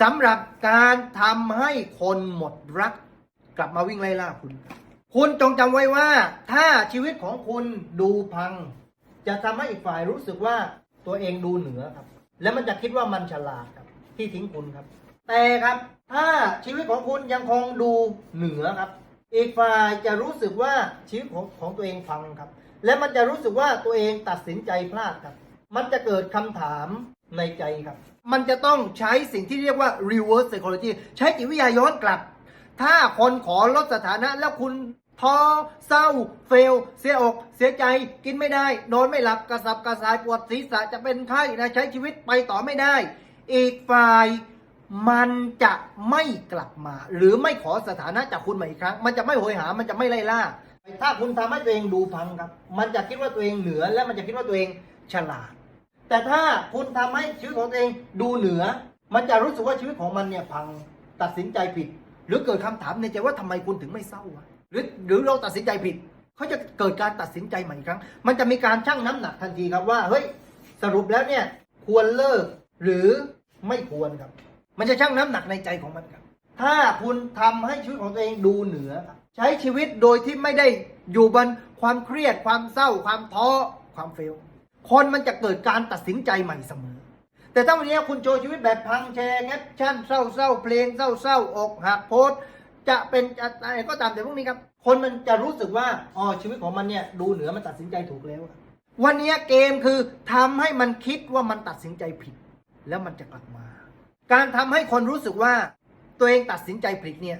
สำหรับการทำให้คนหมดรัก กลับมาวิ่งไล่ล่าคุณ คุณจงจำไว้ว่า ถ้าชีวิตของคุณดูพัง จะทำให้อีกฝ่ายรู้สึกว่าตัวเองดูเหนือครับ และมันจะคิดว่ามันฉลาดครับ ที่ทิ้งคุณครับ แต่ครับถ้าชีวิตของคุณยังคงดูเหนือครับ อีกฝ่ายจะรู้สึกว่าชีวิตของของตัวเองพังครับ และมันจะรู้สึกว่าตัวเองตัดสินใจพลาดครับ มันจะเกิดคำถามในใจครับ มันจะต้องใช้สิ่งที่เรียกว่า reverse psychology ใช้จิตวิทยาย้อนกลับ ถ้าคนขอลดสถานะแล้วคุณท้อเศร้า เฟล เสียอก เสียใจ กินไม่ได้ นอนไม่หลับ กระสับกระส่าย ปวดศีรษะ จะเป็นไข้นะ ใช้ชีวิตไปต่อไม่ได้ อีกฝ่ายมันจะไม่กลับมา หรือไม่ขอสถานะจากคุณใหม่อีกครั้ง มันจะไม่โหยหา มันจะไม่ไล่ล่า ถ้าคุณทำให้ตัวเองดูพังครับ มันจะคิดว่าตัวเองเหนือ และมันจะคิดว่าตัวเองฉลาด แต่ถ้าคุณทำให้ชีวิตของตัวเองดูเหนือ มันจะรู้สึกว่าชีวิตของมันเนี่ยพังตัดสินใจผิด หรือเกิดคำถามในใจว่าทำไมคุณถึงไม่เศร้าหรือหรือเราตัดสินใจผิดเขาจะเกิดการตัดสินใจใหม่อีกครั้ง มันจะมีการชั่งน้ำหนักทันทีครับว่าเฮ้ยสรุปแล้วเนี่ยควรเลิกหรือไม่ควรครับ มันจะชั่งน้ำหนักในใจของมันครับ ถ้าคุณทำให้ชีวิตของตัวเองดูเหนือครับใช้ชีวิตโดยที่ไม่ได้อยู่บนความเครียดความเศร้าความท้อความเฟล คนมันจะเกิดการตัดสินใจใหม่เสมอ แต่ถ้าวันนี้คุณโชว์ชีวิตแบบพังแชร์แอคชั่นเศร้าเศร้าๆเพลงเศร้าเศร้าๆอกหักโพสจะเป็นจะอะไรก็ตามแต่พวกนี้ครับ คนมันจะรู้สึกว่าอ๋อชีวิตของมันเนี่ยดูเหนือมันตัดสินใจถูกแล้ววันนี้เกมคือทำให้มันคิดว่ามันตัดสินใจผิด แล้วมันจะกลับมา การทำให้คนรู้สึกว่าตัวเองตัดสินใจผิดเนี่ย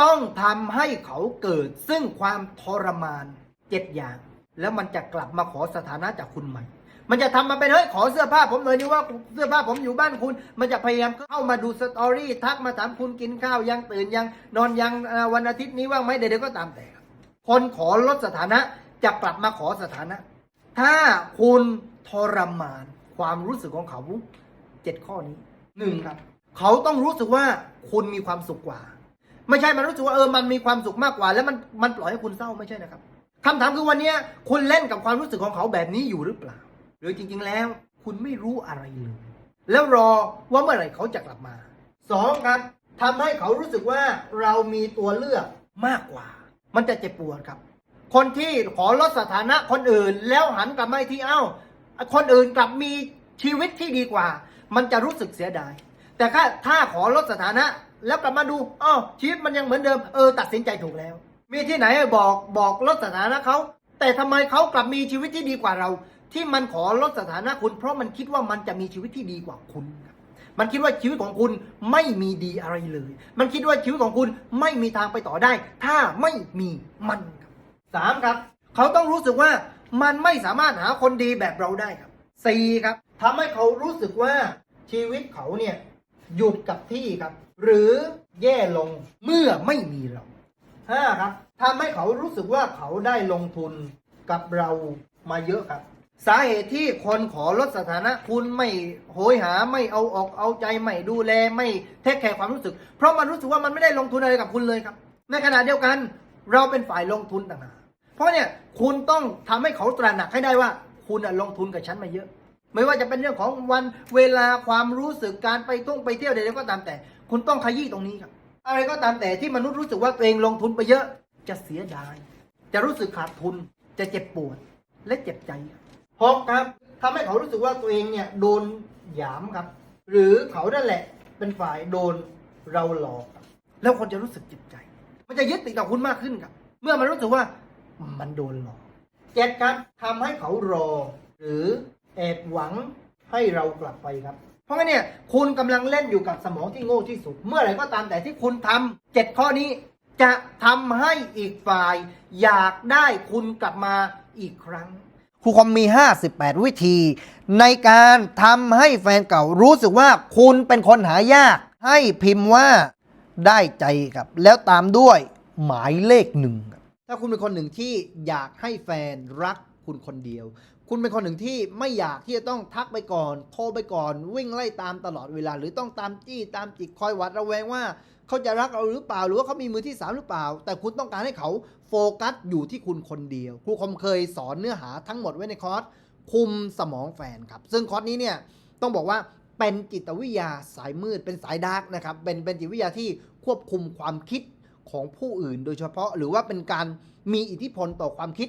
ต้องทำให้เขาเกิดซึ่งความทรมานเจ็ดอย่าง แล้วมันจะกลับมาขอสถานะจากคุณใหม่ มันจะทำมาเป็นเฮ้ยขอเสื้อผ้าผมหน่อยนี่ว่าเสื้อผ้าผมอยู่บ้านคุณ มันจะพยายามเข้ามาดูสตอรี่ทักมาถามคุณกินข้าวยังตื่นยังนอนยังวันอาทิตย์นี้ว่างไหมเดี๋ยวก็ตามแต่ คนขอลดสถานะจะกลับมาขอสถานะ ถ้าคุณทรมานความรู้สึกของเขาเจ็ดข้อนี้หนึ่งครับ เขาต้องรู้สึกว่าคุณมีความสุขกว่า ไม่ใช่มันรู้สึกว่าเออมันมีความสุขมากกว่า แล้วมันมันปล่อยให้คุณเศร้าไม่ใช่นะครับ คำถามคือวันนี้คุณเล่นกับความรู้สึกของเขาแบบนี้อยู่หรือเปล่า หรือจริง ๆ แล้ว คุณไม่รู้อะไรเลย แล้วรอว่าเมื่อไหร่เขาจะกลับมาสองครับทำให้เขารู้สึกว่าเรามีตัวเลือกมากกว่า มันจะเจ็บปวดครับ คนที่ขอลดสถานะคนอื่นแล้วหันกลับมาที่เอ้า คนอื่นกลับมีชีวิตที่ดีกว่า มันจะรู้สึกเสียดาย แต่ถ้าถ้าขอลดสถานะแล้วกลับมาดูอ้าวชีวิตมันยังเหมือนเดิม เออ ตัดสินใจถูกแล้ว มีที่ไหนบอกบอกลดสถานะเขาแต่ทำไมเขากลับมีชีวิตที่ดีกว่าเรา ที่มันขอลดสถานะคุณ เพราะมันคิดว่ามันจะมีชีวิตที่ดีกว่าคุณ มันคิดว่าชีวิตของคุณไม่มีดีอะไรเลย มันคิดว่าชีวิตของคุณไม่มีทางไปต่อได้ ถ้าไม่มีมันสามครับ เขาต้องรู้สึกว่ามันไม่สามารถหาคนดีแบบเราได้ครับสี่ครับทำให้เขารู้สึกว่าชีวิตเขาเนี่ยหยุดกับที่ครับ หรือแย่ลงเมื่อไม่มีเรา ห้าครับทำให้เขารู้สึกว่าเขาได้ลงทุนกับเรามาเยอะครับ สาเหตุที่คนขอลดสถานะคุณไม่โหยหาไม่เอาออกเอาใจไม่ดูแลไม่เทคแคร์ความรู้สึก เพราะมันรู้สึกว่ามันไม่ได้ลงทุนอะไรกับคุณเลยครับ ในขณะเดียวกันเราเป็นฝ่ายลงทุนต่างหากเพราะเนี่ยคุณต้องทำให้เขาตระหนักให้ได้ว่า คุณลงทุนกับฉันมาเยอะ ไม่ว่าจะเป็นเรื่องของวันเวลาความรู้สึกการไปท่องไปเที่ยวใดๆก็ตามแต่ คุณต้องขยี้ตรงนี้ครับ อะไรก็ตามแต่ที่มนุษย์รู้สึกว่าตัวเองลงทุนไปเยอะ จะเสียดาย จะรู้สึกขาดทุน จะเจ็บปวด และเจ็บใจหกครับทำให้เขารู้สึกว่าตัวเองเนี่ยโดนหยามครับ หรือเขานั่นแหละเป็นฝ่ายโดนเราหลอกครับแล้วคนจะรู้สึกเจ็บใจ มันจะยึดติดกับคุณมากขึ้นครับ เมื่อมันรู้สึกว่ามันโดนหลอกเจ็ดครับทำให้เขารอ หรือแอบหวังให้เรากลับไปครับ เพราะงั้นเนี่ยคุณกำลังเล่นอยู่กับสมองที่โง่ที่สุด เมื่อไหร่ก็ตามแต่ที่คุณทำเจ็ดข้อนี้จะทำให้อีกฝ่าย อยากได้คุณกลับมาอีกครั้งครูคอมมี 58 วิธี ในการทำให้แฟนเก่ารู้สึกว่าคุณเป็นคนหายาก ให้พิมพ์ว่าได้ใจครับ แล้วตามด้วยหมายเลขหนึ่งครับถ้าคุณเป็นคนหนึ่งที่อยากให้แฟนรักคุณคนเดียว คุณเป็นคนหนึ่งที่ไม่อยากที่จะต้องทักไปก่อน โทรไปก่อน วิ่งไล่ตามตลอดเวลา หรือต้องตามจี้ตามจิกคอยหวัดระแวงว่า เขาจะรักเราหรือเปล่า หรือว่าเขามีมือที่สามหรือเปล่า แต่คุณต้องการให้เขาโฟกัสอยู่ที่คุณคนเดียวครูคอมเคยสอนเนื้อหาทั้งหมดไว้ในคอร์สคุมสมองแฟนครับ ซึ่งคอร์สนี้เนี่ยต้องบอกว่าเป็นจิตวิทยาสายมืดเป็นสายดาร์กนะครับเป็นเป็นจิตวิทยาที่ควบคุมความคิดของผู้อื่นโดยเฉพาะหรือว่าเป็นการมีอิทธิพลต่อความคิด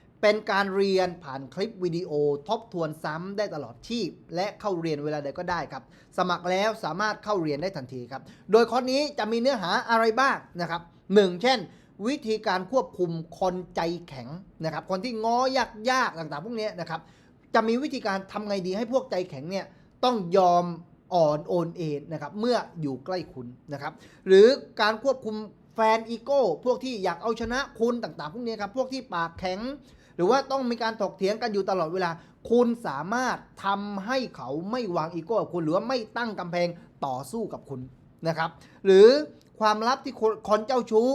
เป็นการเรียนผ่านคลิปวิดีโอทบทวนซ้ำได้ตลอดชีพ และเข้าเรียนเวลาใดก็ได้ครับ สมัครแล้วสามารถเข้าเรียนได้ทันทีครับ โดยคอร์สนี้จะมีเนื้อหาอะไรบ้างนะครับหนึ่งเช่น วิธีการควบคุมคนใจแข็งนะครับ คนที่ง้อยากยากๆต่างๆ พวกนี้นะครับ จะมีวิธีการทำไงดีให้พวกใจแข็งเนี่ยต้องยอมอ่อนโอนเอ็นนะครับเมื่ออยู่ใกล้คุณนะครับ หรือการควบคุม แฟนอีโก้ พวกที่อยากเอาชนะคุณต่างๆ พวกนี้ครับพวกที่ปากแข็ง หรือว่าต้องมีการถกเถียงกันอยู่ตลอดเวลา คุณสามารถทำให้เขาไม่วางอีโก้กับคุณ หรือว่าไม่ตั้งกำแพงต่อสู้กับคุณนะครับ หรือความลับที่คนคนเจ้าชู้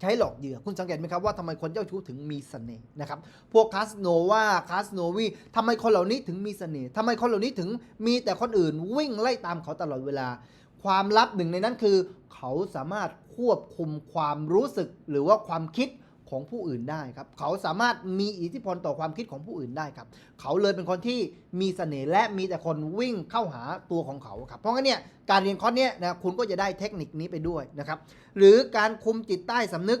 ใช้หลอกเหยื่อคุณสังเกตไหมครับว่าทำไมคนเจ้าชู้ถึงมีเสน่ห์นะครับพวกคาสโนวาคาสโนวีทำไมคนเหล่านี้ถึงมีเสน่ห์ทำไมคนเหล่านี้ถึงมีแต่คนอื่นวิ่งไล่ตามเขาตลอดเวลา ความลับหนึ่งในนั้นคือ เขาสามารถควบคุมความรู้สึกหรือว่าความคิดของผู้อื่นได้ครับ เขาสามารถมีอิทธิพลต่อความคิดของผู้อื่นได้ครับ เขาเลยเป็นคนที่มีเสน่ห์และมีแต่คนวิ่งเข้าหาตัวของเขาครับ เพราะงั้นเนี่ยการเรียนคอร์สเนี้ยนะคุณก็จะได้เทคนิคนี้ไปด้วยนะครับ หรือการคุมจิตใต้สำนึก